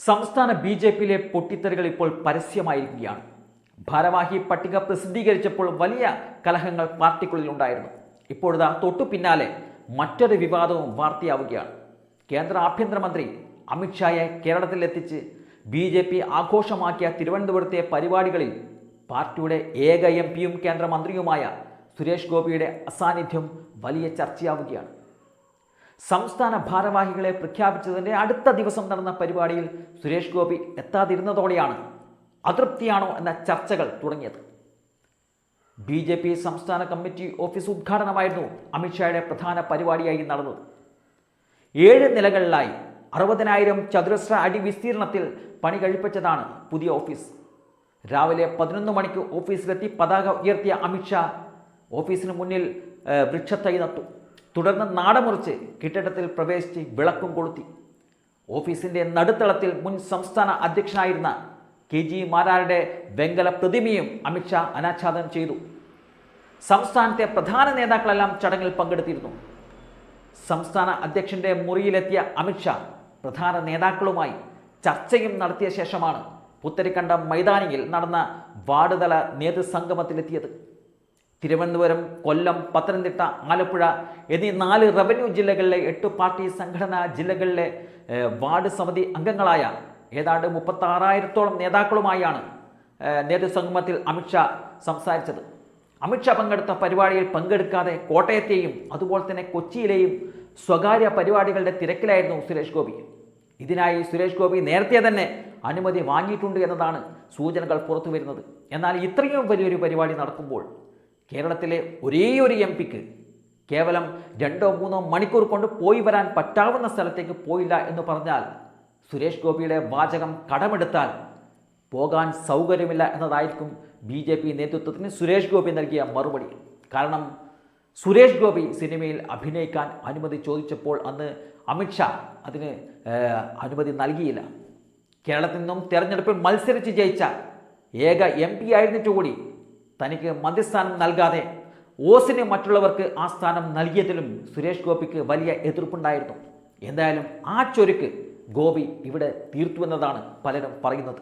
സംസ്ഥാന B J പിയിലെ പൊട്ടിത്തെറികൾ ഇപ്പോൾ പരസ്യമായിരിക്കുകയാണ്. ഭാരവാഹി പട്ടിക പ്രസിദ്ധീകരിച്ചപ്പോൾ വലിയ കലഹങ്ങൾ പാർട്ടിക്കുള്ളിൽ ഉണ്ടായിരുന്നു. ഇപ്പോഴിതാ തൊട്ടു പിന്നാലെ മറ്റൊരു വിവാദവും വാർത്തയാവുകയാണ്. കേന്ദ്ര ആഭ്യന്തരമന്ത്രി അമിത്ഷായെ കേരളത്തിലെത്തിച്ച് ബി ജെ പി ആഘോഷമാക്കിയ തിരുവനന്തപുരത്തെ പരിപാടികളിൽ പാർട്ടിയുടെ ഏക എം പിയും കേന്ദ്രമന്ത്രിയുമായ സുരേഷ് ഗോപിയുടെ അസാന്നിധ്യം വലിയ ചർച്ചയാവുകയാണ്. സംസ്ഥാന ഭാരവാഹികളെ പ്രഖ്യാപിച്ചതിന്റെ അടുത്ത ദിവസം നടന്ന പരിപാടിയിൽ സുരേഷ് ഗോപി എത്താതിരുന്നതോടെയാണ് അതൃപ്തിയാണോ എന്ന ചർച്ചകൾ തുടങ്ങിയത്. ബി ജെ പി സംസ്ഥാന കമ്മിറ്റി ഓഫീസ് ഉദ്ഘാടനമായിരുന്നു അമിത്ഷായുടെ പ്രധാന പരിപാടിയായി നടന്നത്. ഏഴ് നിലകളിലായി അറുപതിനായിരം ചതുരശ്ര അടി വിസ്തീർണത്തിൽ പണി കഴിപ്പിച്ചതാണ് പുതിയ ഓഫീസ്. രാവിലെ പതിനൊന്ന് മണിക്ക് ഓഫീസിലെത്തി പതാക ഉയർത്തിയ അമിത്ഷാ ഓഫീസിന് മുന്നിൽ വൃക്ഷത്തൈ നട്ടു. തുടർന്ന് നാടമുറിച്ച് കെട്ടിടത്തിൽ പ്രവേശിച്ച് വിളക്കും കൊളുത്തി. ഓഫീസിന്റെ നടുത്തളത്തിൽ മുൻ സംസ്ഥാന അധ്യക്ഷനായിരുന്ന കെ ജി മാരാരുടെ വെങ്കല പ്രതിമയും അമിത്ഷാ അനാച്ഛാദനം ചെയ്തു. സംസ്ഥാനത്തെ പ്രധാന നേതാക്കളെല്ലാം ചടങ്ങിൽ പങ്കെടുത്തിരുന്നു. സംസ്ഥാന അധ്യക്ഷന്റെ മുറിയിലെത്തിയ അമിത്ഷാ പ്രധാന നേതാക്കളുമായി ചർച്ചയും നടത്തിയ ശേഷമാണ് പുത്തരിക്കണ്ടം മൈതാനിയിൽ നടന്ന വാർഡുതല നേതൃസംഗമത്തിലെത്തിയത്. തിരുവനന്തപുരം കൊല്ലം പത്തനംതിട്ട ആലപ്പുഴ എന്നീ നാല് റവന്യൂ ജില്ലകളിലെ എട്ട് പാർട്ടി സംഘടനാ ജില്ലകളിലെ വാർഡ് സമിതി അംഗങ്ങളായ ഏതാണ്ട് മുപ്പത്താറായിരത്തോളം നേതാക്കളുമായാണ് നേതൃസംഗമത്തിൽ അമിത്ഷാ സംസാരിച്ചത്. അമിത്ഷാ പങ്കെടുത്ത പരിപാടിയിൽ പങ്കെടുക്കാതെ കോട്ടയത്തെയും അതുപോലെ തന്നെ കൊച്ചിയിലെയും സ്വകാര്യ പരിപാടികളുടെ തിരക്കിലായിരുന്നു സുരേഷ് ഗോപി. ഇതിനായി സുരേഷ് ഗോപി നേരത്തെ തന്നെ അനുമതി വാങ്ങിയിട്ടുണ്ട് എന്നതാണ് സൂചനകൾ പുറത്തു വരുന്നത് എന്നാൽ ഇത്രയും വലിയൊരു പരിപാടി നടക്കുമ്പോൾ കേരളത്തിലെ ഒരേ ഒരു എം പിക്ക് കേവലം രണ്ടോ മൂന്നോ മണിക്കൂർ കൊണ്ട് പോയി വരാൻ പറ്റാവുന്ന സ്ഥലത്തേക്ക് പോയില്ല എന്ന് പറഞ്ഞാൽ സുരേഷ് ഗോപിയുടെ വാചകം കടമെടുത്താൽ പോകാൻ സൗകര്യമില്ല എന്നതായിരിക്കും ബി ജെ പി നേതൃത്വത്തിന് സുരേഷ് ഗോപി നൽകിയ മറുപടി. കാരണം സുരേഷ് ഗോപി സിനിമയിൽ അഭിനയിക്കാൻ അനുമതി ചോദിച്ചപ്പോൾ അന്ന് അമിത്ഷാ അതിന് അനുമതി നൽകിയില്ല. കേരളത്തിൽ നിന്നും തെരഞ്ഞെടുപ്പിൽ മത്സരിച്ച് ജയിച്ച ഏക എം പി ആയിരുന്നിട്ട് കൂടി തനിക്ക് മന്ത്രിസ്ഥാനം നൽകാതെ ഓസിന് മറ്റുള്ളവർക്ക് ആ സ്ഥാനം നൽകിയതിലും സുരേഷ് ഗോപിക്ക് വലിയ എതിർപ്പുണ്ടായിരുന്നു. എന്തായാലും ആ ചൊരുക്ക് ഗോപി ഇവിടെ തീർത്തുവെന്നതാണ് പലരും പറയുന്നത്.